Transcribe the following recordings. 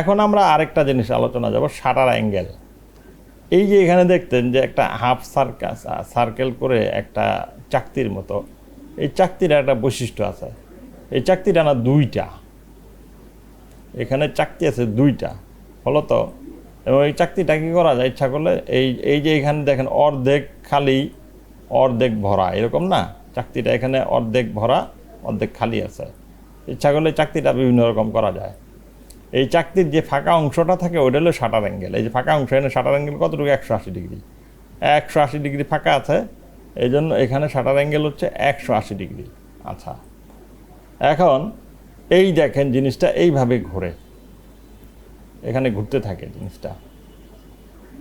এখন আমরা আরেকটা জিনিস আলোচনা যাব, শাটার অ্যাঙ্গেল। এই যে এখানে দেখতেন যে একটা হাফ সার্কাস সার্কেল করে একটা চাকতির মতো, এই চাকতির একটা বৈশিষ্ট্য আছে। এই চাকতিটা না দুইটা। এখানে চাকতি আছে দুইটা, ফলত এবং এই চাকতিটা কী করা যায়? ইচ্ছা করলে এই এই যে এখানে দেখেন অর্ধেক খালি, অর্ধেক ভরা, এরকম না? চাকতিটা এখানে অর্ধেক ভরা, অর্ধেক খালি আছে। ইচ্ছা করলে চাকতিটা বিভিন্ন রকম করা যায়। এই চাকতির যে ফাঁকা অংশটা থাকে ওটা হলো শাটার অ্যাঙ্গেল। এই যে ফাঁকা অংশ, এখানে শাটার অ্যাঙ্গেল কতটুকু? একশো আশি ডিগ্রি। একশো আশি ডিগ্রি ফাঁকা আছে, এই জন্য এখানে শাটার অ্যাঙ্গেল হচ্ছে একশো আশি ডিগ্রি। আচ্ছা এখন এই দেখেন জিনিসটা এইভাবে ঘোরে। এখানে ঘুরতে থাকে জিনিসটা।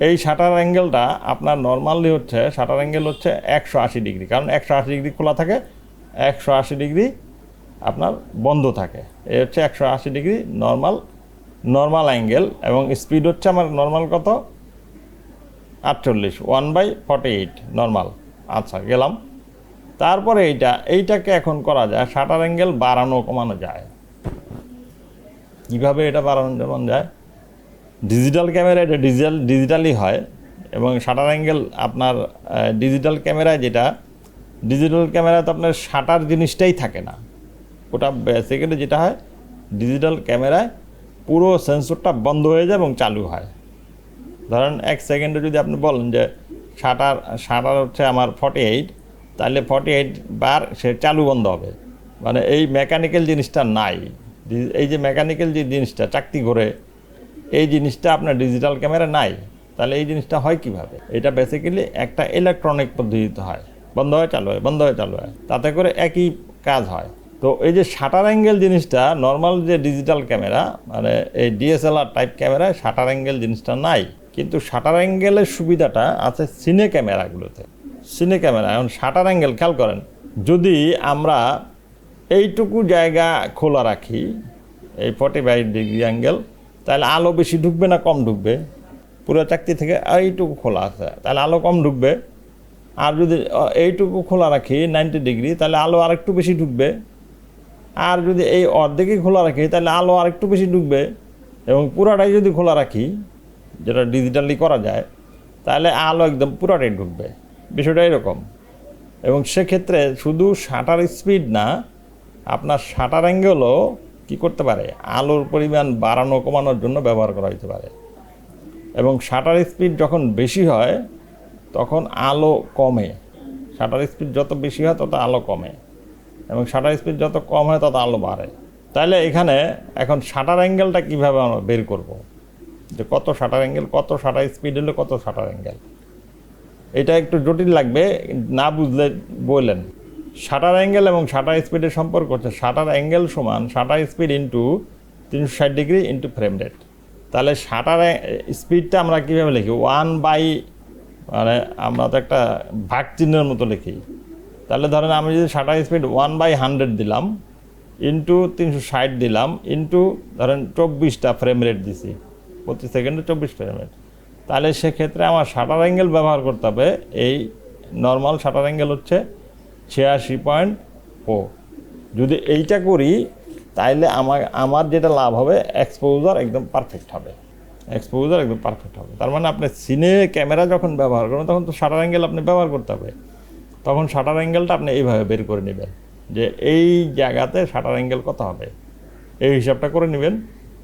এই শাটার অ্যাঙ্গেলটা আপনার নর্মালি হচ্ছে শাটার অ্যাঙ্গেল হচ্ছে একশো আশি ডিগ্রি। কারণ একশো আশি ডিগ্রি খোলা থাকে, একশো আশি ডিগ্রি আপনার বন্ধ থাকে। এই হচ্ছে একশো আশি ডিগ্রি নর্মাল নর্মাল অ্যাঙ্গেল এবং স্পিড হচ্ছে আমার নর্মাল কত? আটচল্লিশ one by forty eight normal আচ্ছা গেলাম। তারপরে এইটা, এইটাকে এখন করা যায় শাটার অ্যাঙ্গেল বাড়ানো, কমানো যায়। কীভাবে এটা বাড়ানো যেমন যায়? ডিজিটাল ক্যামেরা এটা ডিজিটাল ডিজিটালি হয় এবং শাটার অ্যাঙ্গেল আপনার ডিজিটাল ক্যামেরায় যেটা ডিজিটাল ক্যামেরায় তো আপনার শাটার জিনিসটাই থাকে না। ওটা বেসিক্যালি যেটা হয় ডিজিটাল ক্যামেরায় পুরো সেন্সরটা বন্ধ হয়ে যায় এবং চালু হয়। ধরেন এক সেকেন্ডে যদি আপনি বলেন যে শাটার শাটার হচ্ছে আমার ফর্টি এইট তাহলে ফর্টি এইট বার সে চালু বন্ধ হবে। মানে এই মেকানিক্যাল জিনিসটা নাই। এই যে মেকানিক্যাল যে জিনিসটা, চাকতি ঘোরে, এই জিনিসটা আপনার ডিজিটাল ক্যামেরা নাই। তাহলে এই জিনিসটা হয় কীভাবে? এটা বেসিক্যালি একটা ইলেকট্রনিক পদ্ধতিতে হয়। বন্ধ হয়, চালু হয়, বন্ধ হয়, চালু হয়। তাতে করে একই কাজ হয়। তো এই যে শাটার অ্যাঙ্গেল জিনিসটা নর্মাল যে ডিজিটাল ক্যামেরা মানে এই ডিএসএলআর টাইপ ক্যামেরায় শাটার অ্যাঙ্গেল জিনিসটা নাই। কিন্তু শাটার অ্যাঙ্গেলের সুবিধাটা আছে সিনে ক্যামেরাগুলোতে সিনে ক্যামেরা এখন শাটার অ্যাঙ্গেল খেয়াল করেন। যদি আমরা এইটুকু জায়গা খোলা রাখি, এই ফর্টি ফাইভ ডিগ্রি অ্যাঙ্গেল তাহলে আলো বেশি ঢুকবে না কম ঢুকবে? পুরো চাকতি থেকে এইটুকু খোলা আছে, তাহলে আলো কম ঢুকবে। আর যদি এইটুকু খোলা রাখি নাইনটি ডিগ্রি তাহলে আলো আরেকটু বেশি ঢুকবে। আর যদি এই অর্ধেকই খোলা রাখি, তাহলে আলো আরেকটু বেশি ঢুকবে এবং পুরাটাই যদি খোলা রাখি, যেটা ডিজিটালি করা যায়, তাহলে আলো একদম পুরাটাই ঢুকবে। বিষয়টা এরকম। এবং সেক্ষেত্রে শুধু শাটার স্পিড না, আপনার শাটার অ্যাঙ্গেলও কী করতে পারে? আলোর পরিমাণ বাড়ানো, কমানোর জন্য ব্যবহার করা হতে পারে। এবং শাটার স্পিড যখন বেশি হয়, তখন আলো কমে। শাটার স্পিড যত বেশি হয়, তত আলো কমে। এবং শাটার স্পিড যত কম হয় তত আলো বাড়ে। তাহলে এখানে এখন শাটার অ্যাঙ্গেলটা কীভাবে আমরা বের করব? যে কত শাটার অ্যাঙ্গেল কত শাটার স্পিড হলে কত শাটার অ্যাঙ্গেল এটা একটু জটিল লাগবে, না বুঝলে বললেন। শাটার অ্যাঙ্গেল এবং শাটার স্পিডের সম্পর্ক হচ্ছে শাটার অ্যাঙ্গেল সমান শাটার স্পিড ইন্টু তিনশো ষাট ডিগ্রি ইন্টু ফ্রেম রেট তাহলে শাটার স্পিডটা আমরা কীভাবে লিখি? ওয়ান বাই মানে আমরা তো একটা ভাগ চিহ্নের মতো লিখি। তাহলে ধরেন আমি যদি shutter speed one by hundred দিলাম ইন্টু তিনশো ষাট দিলাম ইন্টু ধরেন চব্বিশটা ফ্রেম রেট দিছি প্রতি সেকেন্ডে চব্বিশ ফ্রেম রেট তাহলে সেক্ষেত্রে আমার শাটার অ্যাঙ্গেল ব্যবহার করতে হবে, এই নর্মাল শাটার অ্যাঙ্গেল হচ্ছে ছিয়াশি পয়েন্ট ও যদি এইটা করি, তাইলে আমার আমার যেটা লাভ হবে এক্সপোজার একদম পারফেক্ট হবে। এক্সপোজার একদম পারফেক্ট হবে। তার মানে আপনি সিনে ক্যামেরা যখন ব্যবহার করবেন, তখন তো শাটার অ্যাঙ্গেল আপনি ব্যবহার করতে হবে। তখন শাটার অ্যাঙ্গেলটা আপনি এইভাবে বের করে নেবেন, যে এই জায়গাতে শাটার অ্যাঙ্গেল কত হবে। এই হিসাবটা করে নেবেন,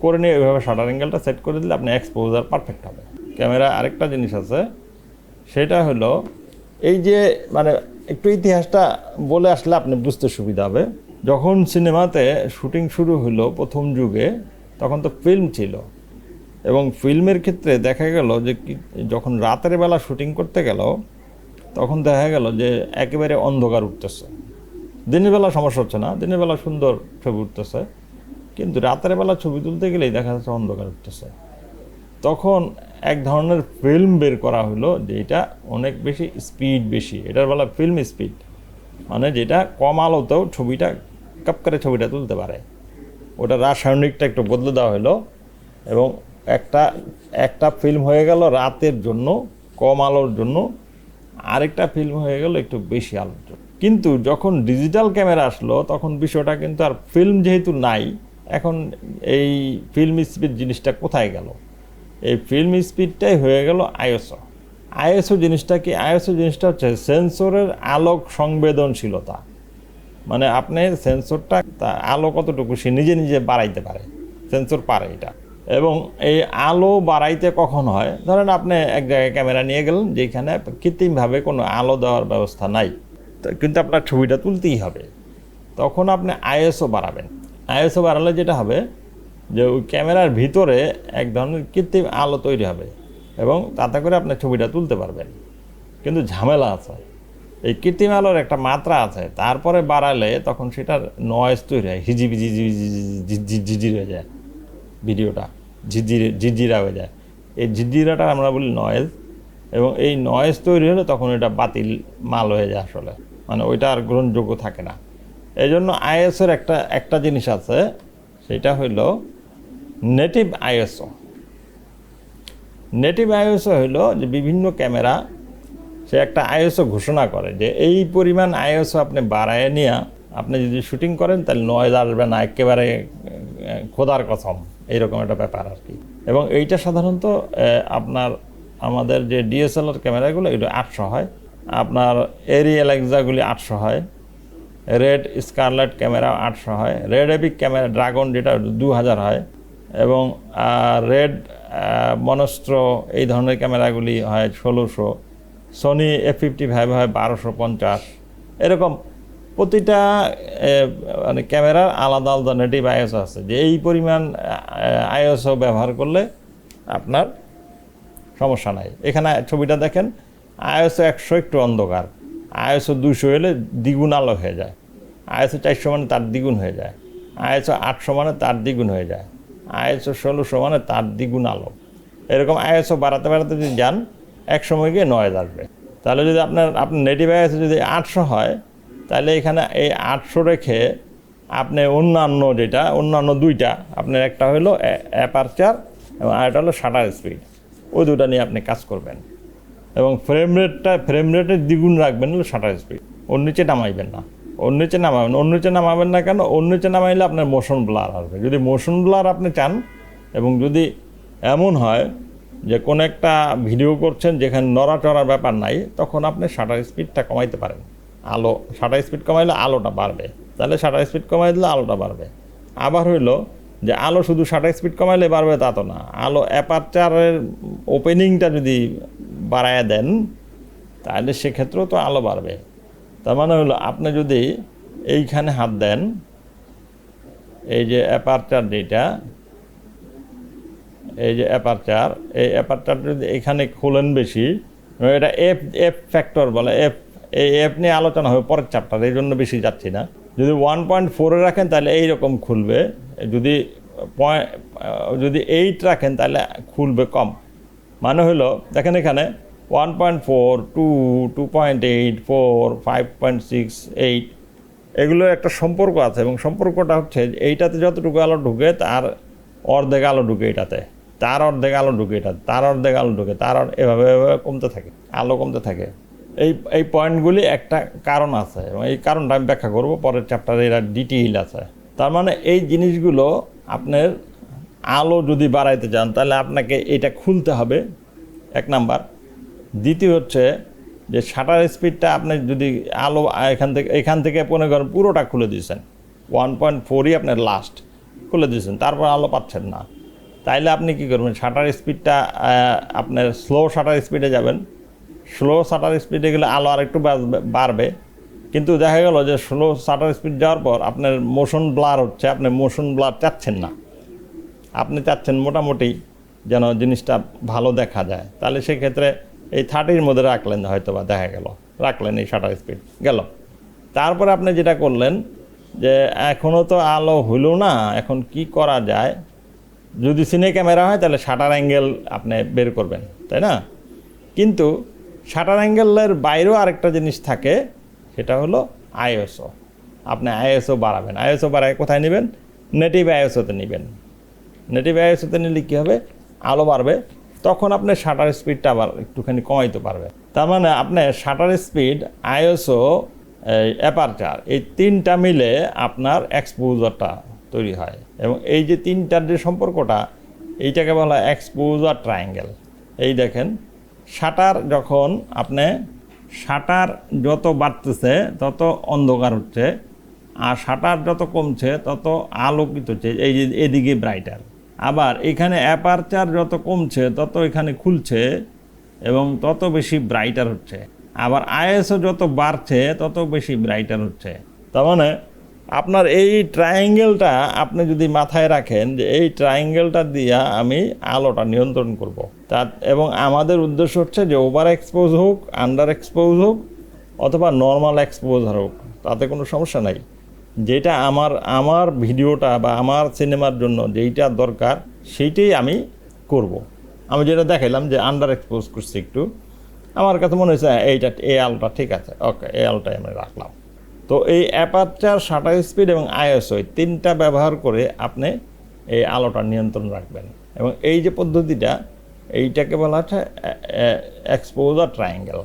করে নিয়ে এইভাবে শাটার অ্যাঙ্গেলটা সেট করে দিলে আপনি এক্সপোজার পারফেক্ট হবে। ক্যামেরা আরেকটা জিনিস আছে, সেটা হলো এই যে মানে একটু ইতিহাসটা বলে আসলে আপনি বুঝতে সুবিধা হবে। যখন সিনেমাতে শুটিং শুরু হলো প্রথম যুগে, তখন তো ফিল্ম ছিল। এবং ফিল্মের ক্ষেত্রে দেখা গেল যে যখন রাতের বেলা শুটিং করতে গেল তখন দেখা গেল যে একেবারে অন্ধকার উঠতেছে। দিনের বেলা সমস্যা হচ্ছে না, দিনের বেলা সুন্দর ছবি উঠতেছে, কিন্তু রাতের বেলা ছবি তুলতে গেলেই দেখা যাচ্ছে অন্ধকার উঠতেছে। তখন এক ধরনের ফিল্ম বের করা হলো যে এটা অনেক বেশি স্পিড বেশি, এটার বলা ফিল্ম স্পিড মানে যেটা কম আলোতেও ছবিটা, কাপ করে ছবিটা তুলতে পারে। ওটা রাসায়নিকটা একটু বদলে দেওয়া হলো এবং একটা একটা ফিল্ম হয়ে গেল রাতের জন্য, কম আলোর জন্য আরেকটা ফিল্ম হয়ে গেল একটু বেশি আলোর জন্য কিন্তু যখন ডিজিটাল ক্যামেরা আসলো, তখন বিষয়টা কিন্তু আর ফিল্ম যেহেতু নাই, এখন এই ফিল্ম স্পিড জিনিসটা কোথায় গেল? এই ফিল্ম স্পিডটাই হয়ে গেল আইএসও আইএসও জিনিসটা কি? আইএসও জিনিসটা হচ্ছে সেন্সরের আলোক সংবেদনশীলতা। মানে আপনি সেন্সরটা আলো কতটুকু সে নিজে নিজে বাড়াইতে পারে সেন্সর পারে এটা। এবং এই আলো বাড়াইতে কখন হয় ধরেন আপনি এক জায়গায় ক্যামেরা নিয়ে গেলেন যেখানে কৃত্রিমভাবে কোনো আলো দেওয়ার ব্যবস্থা নাই কিন্তু আপনার ছবিটা তুলতেই হবে তখন আপনি আইএসও বাড়াবেন আইএসও বাড়ালে যেটা হবে যে ওই ক্যামেরার ভিতরে এক ধরনের কৃত্রিম আলো তৈরি হবে এবং তাতে করে আপনি ছবিটা তুলতে পারবেন কিন্তু ঝামেলা আছে এই কৃত্রিম আলোর একটা মাত্রা আছে তারপরে বাড়ালে তখন সেটার নয়েজ তৈরি হয় হিজিবিজি ঝিঝির হয়ে যায় ভিডিওটা ঝিঝিরে ঝিঝিরা হয়ে যায়। এই ঝিঝিরাটা আমরা বলি নয়েজ এবং এই নয়েজ তৈরি হলে তখন এটা বাতিল, মাল হয়ে যায় আসলে। মানে ওইটা আর গ্রহণযোগ্য থাকে না। এই জন্য আইএসওর একটা একটা জিনিস আছে, সেটা হইল নেটিভ আইএসও নেটিভ আইএসও হইল যে বিভিন্ন ক্যামেরা, সে একটা আইএসও ঘোষণা করে যে এই পরিমাণ আইএসও আপনি বাড়ায় নিয়ে, আপনি যদি শুটিং করেন তাহলে নয়েজ আসবে না, একেবারে খোদার কসম, এইরকম একটা ব্যাপার আর কি। এবং এইটা সাধারণত আপনার আমাদের যে ডিএসএলআর ক্যামেরাগুলো, এগুলো আটশো হয়। আপনার এরি এলেক্সাগুলি আটশো হয়। রেড স্কারলেট ক্যামেরা আটশো হয়। রেড এপিক ক্যামেরা ড্রাগন যেটা দু হাজার হয়। এবং রেড মনস্ট্র এই ধরনের ক্যামেরাগুলি হয় ষোলোশো। সনি এফ ফিফটি ফাইভ হয় বারোশো পঞ্চাশ। এরকম প্রতিটা মানে ক্যামেরার আলাদা আলাদা নেটিভ আইএসও আছে। যে এই পরিমাণ আইএসও ব্যবহার করলে আপনার সমস্যা নাই। এখানে ছবিটা দেখেন আইএসও একশো একটু অন্ধকার। আইএসও দুশো হলে দ্বিগুণ আলো হয়ে যায়। আইএসও চারশো মানে তার দ্বিগুণ হয়ে যায়। আইএসও আটশো মানে তার দ্বিগুণ হয়ে যায়। আইএসও ষোলোশো মানে তার দ্বিগুণ আলো। এরকম আইএসও বাড়াতে বাড়াতে যদি যান এক সময় গিয়ে নয়েজ আসবে। তাহলে যদি আপনার আপনার নেটিভ আইএসও যদি আটশো হয় তাহলে এখানে এই আটশো রেখে আপনি অন্যান্য যেটা, অন্যান্য দুইটা, আপনার একটা হলো অ্যাপারচার এবং আরেকটা হলো শাটার স্পিড ওই দুটা নিয়ে আপনি কাজ করবেন। এবং ফ্রেম রেটটা ফ্রেম রেটের দ্বিগুণ রাখবেন হলো শাটার স্পিড ওর নিচে নামাইবেন না। ওর নিচে নামাবেন ওর নিচে নামাবেন না কেন? ওর নিচে নামাইলে আপনার মোশন ব্লার আসবে। যদি মোশন ব্লার আপনি চান এবং যদি এমন হয় যে কোনো একটা ভিডিও করছেন যেখানে নড়াচড়ার ব্যাপার নাই, তখন আপনি শাটার স্পিডটা কমাইতে পারেন। আলো শাটার স্পিড কমাইলে আলোটা বাড়বে। তাহলে শাটার স্পিড কমাই দিলে আলোটা বাড়বে। আবার হইল যে আলো শুধু শাটার স্পিড কমাইলে বাড়বে তা তো না। আলো অ্যাপারচারের ওপেনিংটা যদি বাড়ায় দেন, তাহলে সেক্ষেত্রেও তো আলো বাড়বে। তার মানে হলো আপনি যদি এইখানে হাত দেন, এই যে অ্যাপারচার যেটা এই যে অ্যাপারচার এই অ্যাপারচার যদি এখানে খোলেন বেশি, এটা এফ এফ ফ্যাক্টর বলে এফ এই এফ নিয়ে আলোচনা হবে, পরের চ্যাপ্টার এই জন্য বেশি যাচ্ছি না। যদি ওয়ান পয়েন্ট ফোরে রাখেন, তাহলে এইরকম খুলবে। যদি যদি এইট রাখেন, তাহলে খুলবে কম। মানে হলো, দেখেন এখানে one point four two two point eight four five point six eight এগুলোর একটা সম্পর্ক আছে এবং সম্পর্কটা হচ্ছে এইটাতে যতটুকু আলো ঢুকে, তার অর্ধেক আলো ঢুকে এটাতে। তার অর্ধেক আলো ঢুকে এটা তার অর্ধেক আলো ঢুকে, তার এভাবে এভাবে কমতে থাকে, আলো কমতে থাকে। এই এই পয়েন্টগুলি একটা কারণ আছে এবং এই কারণটা আমি ব্যাখ্যা করব, পরের চ্যাপ্টারে এরা ডিটেইল আছে। তার মানে এই জিনিসগুলো আপনার আলো যদি বাড়াইতে চান, তাহলে আপনাকে এটা খুলতে হবে, এক নাম্বার। দ্বিতীয় হচ্ছে যে শাটার স্পিডটা আপনি যদি আলো এখান থেকে এখান থেকে মনে করেন পুরোটা খুলে দিয়েছেন ওয়ান পয়েন্ট ফোরই আপনার লাস্ট খুলে দিয়েছেন, তারপর আলো পাচ্ছেন না। তাইলে আপনি কি করবেন? শাটার স্পিডটা আপনার স্লো শাটার স্পিডে যাবেন স্লো শাটার স্পিডে গেলে আলো আর একটু বাড়বে- কিন্তু দেখা গেল যে স্লো শাটার স্পিড যাওয়ার পর আপনার মোশন ব্লার হচ্ছে, আপনি মোশন ব্লার চাচ্ছেন না। আপনি চাচ্ছেন মোটামুটি যেন জিনিসটা ভালো দেখা যায়। তাহলে সেক্ষেত্রে এই থার্টির মধ্যে রাখলেন হয়তো বা দেখা গেল। রাখলেন এই শাটার স্পিড গেল। তারপরে আপনি যেটা করলেন যে এখনও তো আলো হইল না, এখন কি করা যায়? যদি সিনে ক্যামেরা হয় তাহলে শাটার অ্যাঙ্গেল আপনি বের করবেন, তাই না? কিন্তু শাটার অ্যাঙ্গেলের বাইরেও আরেকটা জিনিস থাকে, সেটা হলো আইএসও আপনি আইএসও বাড়াবেন। আইএসও বাড়ায় কোথায় নেবেন? নেটিভ আইএসওতে নেবেন। নেটিভ আইএসওতে নিলে কী হবে? আলো বাড়বে। তখন আপনি শাটার স্পিডটা আবার একটুখানি কমাইতে পারবে তার মানে আপনার শাটার স্পিড আইএসও অ্যাপারচার, এই তিনটা মিলে আপনার এক্সপোজারটা তৈরি হয়। এবং এই যে তিনটার যে সম্পর্কটা, এইটাকে বলা হয় এক্সপোজার ট্রায়াঙ্গেল। এই দেখেন শাটার যখন আপনি শাটার যত বাড়তেছে, তত অন্ধকার হচ্ছে, আর শাটার যত কমছে, তত আলোকিত হচ্ছে, এই যে এদিকে ব্রাইটার আবার এখানে অ্যাপারচার যত কমছে, তত এখানে খুলছে এবং তত বেশি ব্রাইটার হচ্ছে। আবার আইএসও যত বাড়ছে, তত বেশি ব্রাইটার হচ্ছে। তার মানে আপনার এই ট্রায়াঙ্গেলটা আপনি যদি মাথায় রাখেন যে এই ট্রায়াঙ্গেলটা দিয়া আমি আলোটা নিয়ন্ত্রণ করব। তা এবং আমাদের উদ্দেশ্য হচ্ছে যে ওভার এক্সপোজ হোক আন্ডার এক্সপোজ হোক অথবা নর্মাল এক্সপোজার হোক তাতে কোনো সমস্যা নাই যেটা আমার আমার ভিডিওটা বা আমার সিনেমার জন্য যেইটা দরকার সেইটাই আমি করব। আমি যেটা দেখাইলাম যে আন্ডার এক্সপোজ করছি একটু আমার কাছে মনে হয়েছে হ্যাঁ, এইটা এই আলোটা ঠিক আছে ওকে এই আলোটাই আমি রাখলাম তো এই অ্যাপারচার, শাটার স্পিড এবং আইএসও তিনটা ব্যবহার করে আপনি এই আলোটা নিয়ন্ত্রণ রাখবেন। এবং এই যে পদ্ধতিটা, এইটাকে বলা হচ্ছে এক্সপোজার ট্রায়াঙ্গেল।